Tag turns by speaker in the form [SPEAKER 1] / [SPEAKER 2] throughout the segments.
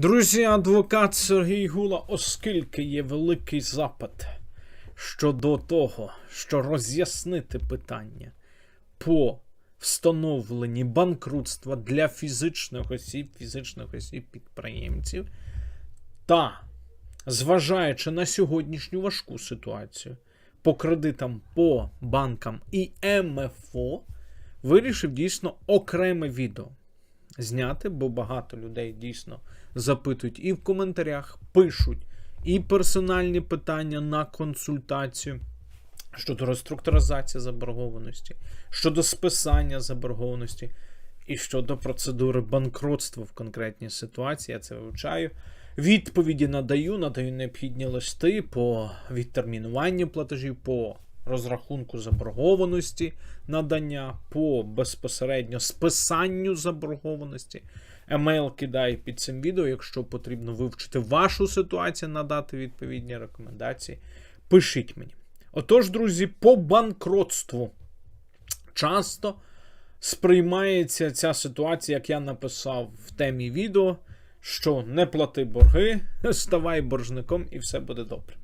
[SPEAKER 1] Друзі, адвокат Сергій Гула, оскільки є великий запит щодо того, що роз'яснити питання по встановленні банкрутства для фізичних осіб, фізичних осіб підприємців, та зважаючи на сьогоднішню важку ситуацію по кредитам по банкам і МФО, вирішив дійсно окреме відео зняти, бо багато людей дійсно запитують і в коментарях, пишуть і персональні питання на консультацію щодо реструктуризації заборгованості, щодо списання заборгованості і щодо процедури банкротства в конкретній ситуації. Я це вивчаю. Відповіді надаю, надаю необхідні листи по відтермінуванню платежів, по розрахунку заборгованості надання, по безпосередньо списанню заборгованості. Емейл кидаю під цим відео, якщо потрібно вивчити вашу ситуацію, надати відповідні рекомендації. Пишіть мені. Отож, друзі, по банкротству часто сприймається ця ситуація, як я написав в темі відео, що не плати борги, ставай боржником і все буде добре.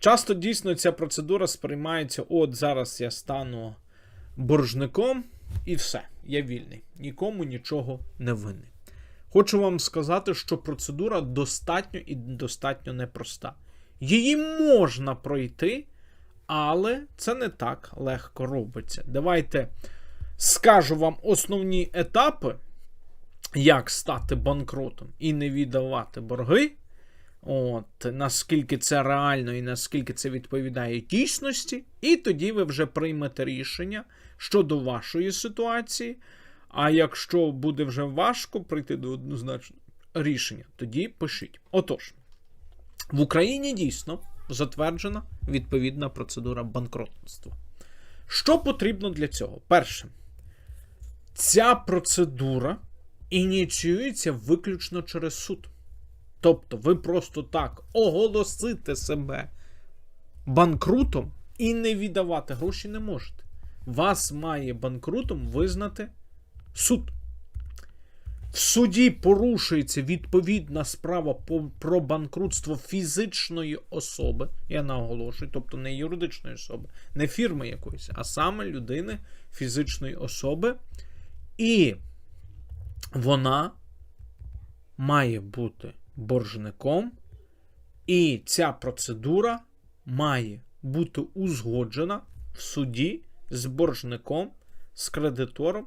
[SPEAKER 1] Часто дійсно ця процедура сприймається: от зараз я стану боржником, і все, я вільний, нікому нічого не винний. Хочу вам сказати, що процедура достатньо і достатньо непроста. Її можна пройти, але це не так легко робиться. Давайте скажу вам основні етапи, як стати банкротом і не віддавати борги. От, наскільки це реально і наскільки це відповідає дійсності, і тоді ви вже приймете рішення щодо вашої ситуації. А якщо буде вже важко прийти до однозначного рішення, тоді пишіть. Отож, в Україні дійсно затверджена відповідна процедура банкротства. Що потрібно для цього? Перше, ця процедура ініціюється виключно через суд. Тобто, ви просто так оголосите себе банкрутом і не віддавати гроші не можете. Вас має банкрутом визнати суд. В суді порушується відповідна справа про банкрутство фізичної особи, я наголошую, тобто не юридичної особи, не фірми якоїсь, а саме людини фізичної особи. І вона має бути боржником, і ця процедура має бути узгоджена в суді з боржником, з кредитором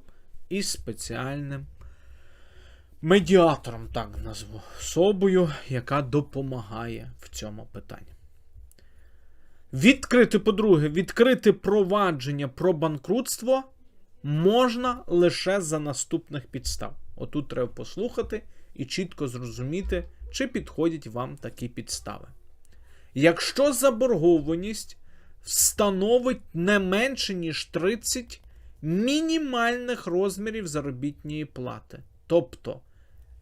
[SPEAKER 1] і спеціальним медіатором, так назву, особою, яка допомагає в цьому питанні. Відкрити, по-друге, відкрити провадження про банкрутство можна лише за наступних підстав. Отут треба послухати і чітко зрозуміти, чи підходять вам такі підстави. Якщо заборгованість становить не менше, ніж 30 мінімальних розмірів заробітної плати, тобто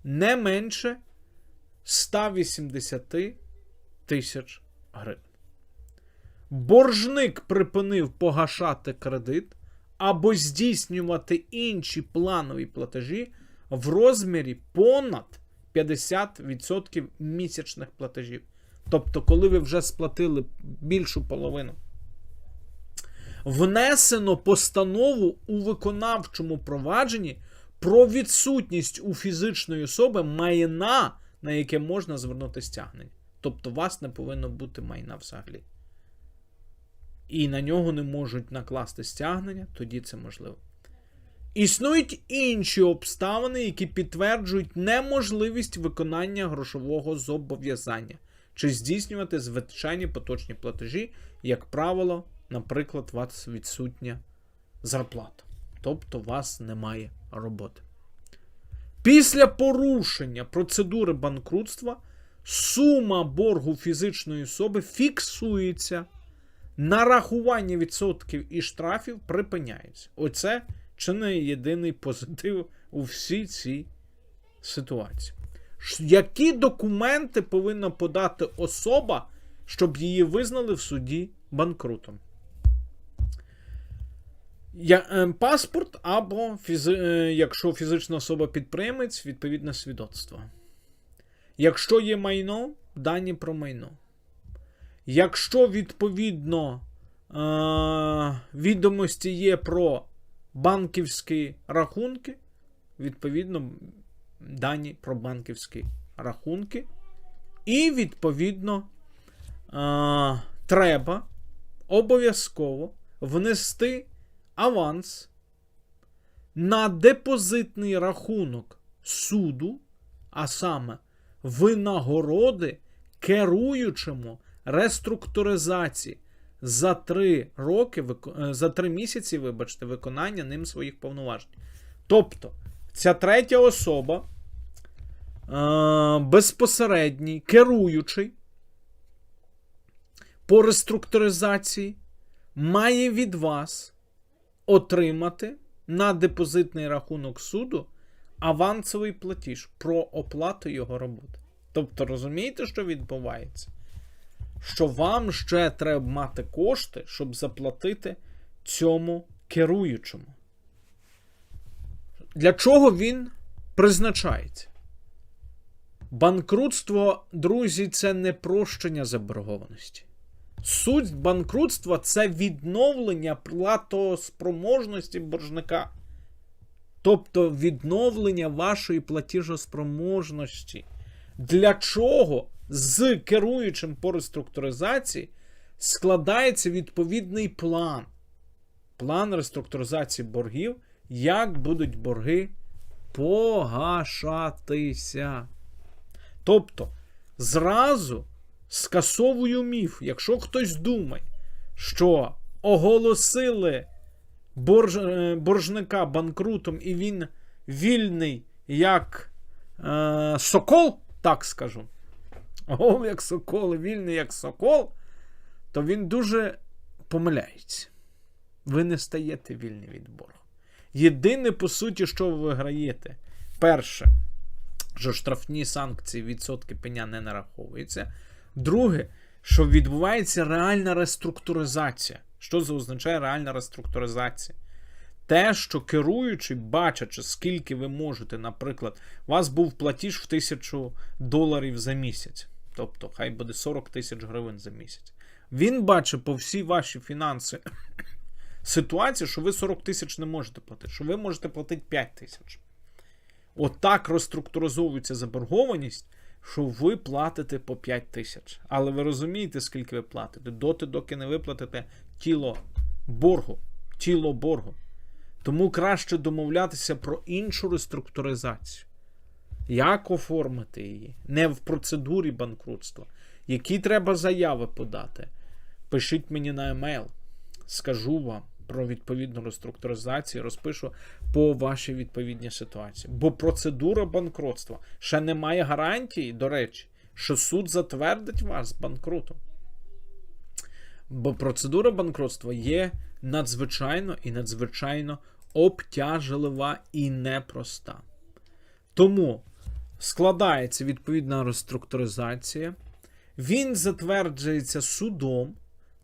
[SPEAKER 1] не менше 180 тисяч гривень. Боржник припинив погашати кредит або здійснювати інші планові платежі в розмірі понад 50% місячних платежів. Тобто, коли ви вже сплатили більшу половину, внесено постанову у виконавчому провадженні про відсутність у фізичної особи майна, на яке можна звернути стягнення. Тобто, у вас не повинно бути майна взагалі. І на нього не можуть накласти стягнення, тоді це можливо. Існують інші обставини, які підтверджують неможливість виконання грошового зобов'язання чи здійснювати звичайні поточні платежі, як правило, наприклад, у вас відсутня зарплата. Тобто у вас немає роботи. Після порушення процедури банкрутства сума боргу фізичної особи фіксується, нарахування відсотків і штрафів припиняється. Оце чи не єдиний позитив у всій цій ситуації. Які документи повинна подати особа, щоб її визнали в суді банкрутом? Я, е, Паспорт або, фізи, е, якщо фізична особа підприємець, відповідне свідоцтво. Якщо є майно, дані про майно. Якщо відповідно е- відомості є про банківські рахунки, відповідно, дані про банківські рахунки. І, відповідно, е- треба обов'язково внести аванс на депозитний рахунок суду, а саме винагороди керуючому реструктуризації за три роки, е, за три місяці, вибачте, виконання ним своїх повноважень. Тобто, ця третя особа, е, безпосередній, керуючий по реструктуризації, має від вас отримати на депозитний рахунок суду авансовий платіж про оплату його роботи. Тобто, розумієте, що відбувається? Що вам ще треба мати кошти, щоб заплатити цьому керуючому. Для чого він призначається? Банкрутство, друзі, це не прощення заборгованості. Суть банкрутства це відновлення платоспроможності боржника. Тобто відновлення вашої платіжоспроможності. Для чого з керуючим по реструктуризації складається відповідний план. План реструктуризації боргів, як будуть борги погашатися. Тобто, зразу скасовую міф, якщо хтось думає, що оголосили борж, е, боржника банкрутом і він вільний як е, сокол, так скажу. Гол як сокол, вільний як сокол, то він дуже помиляється. Ви не стаєте вільні від боргу. Єдине, по суті, що ви виграєте, перше, що штрафні санкції відсотки пеня не нараховуються. Друге, що відбувається реальна реструктуризація. Що це означає реальна реструктуризація? Те, що керуючий, бачачи, скільки ви можете, наприклад, у вас був платіж в тисячу доларів за місяць, тобто хай буде 40 тисяч гривень за місяць. Він бачить по всі ваші фінанси ситуацію, що ви 40 тисяч не можете платити, що ви можете платити 5 тисяч. Отак розструктуризовується заборгованість, що ви платите по 5 тисяч. Але ви розумієте, скільки ви платите? Доти, доки не виплатите тіло боргу. Тіло боргу. Тому краще домовлятися про іншу реструктуризацію. Як оформити її? Не в процедурі банкрутства. Які треба заяви подати? Пишіть мені на емейл. Скажу вам про відповідну реструктуризацію, розпишу по вашій відповідній ситуації. Бо процедура банкротства ще не має гарантії, до речі, що суд затвердить вас банкрутом. Бо процедура банкротства є надзвичайно і надзвичайно обтяжлива і непроста. Тому складається відповідна реструктуризація, він затверджується судом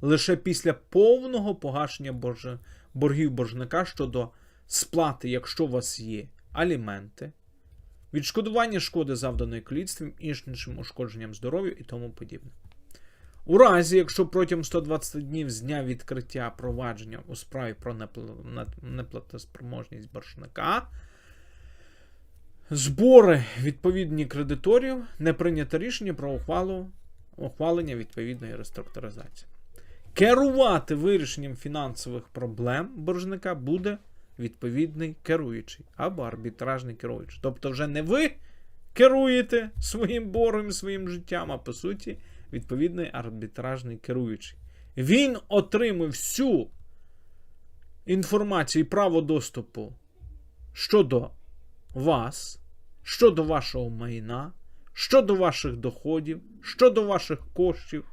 [SPEAKER 1] лише після повного погашення боргів боржника щодо сплати, якщо у вас є аліменти, відшкодування шкоди завданої каліцтвом, іншим ушкодженням здоров'я і тому подібне. У разі, якщо протягом 120 днів з дня відкриття провадження у справі про неплатоспроможність боржника, збори відповідні кредиторів не прийнято рішення про ухвалу, ухвалення відповідної реструктуризації. Керувати вирішенням фінансових проблем боржника буде відповідний керуючий або арбітражний керуючий. Тобто, вже не ви керуєте своїм боргом, своїм життям, а по суті, відповідний арбітражний керуючий. Він отримує всю інформацію і право доступу щодо вас, щодо вашого майна, щодо ваших доходів, щодо ваших коштів,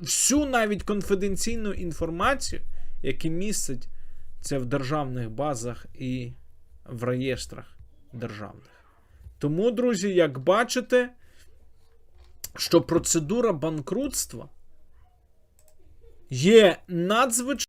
[SPEAKER 1] всю навіть конфіденційну інформацію, яку містить це в державних базах і в реєстрах державних. Тому, друзі, як бачите, що процедура банкрутства є надзвичайно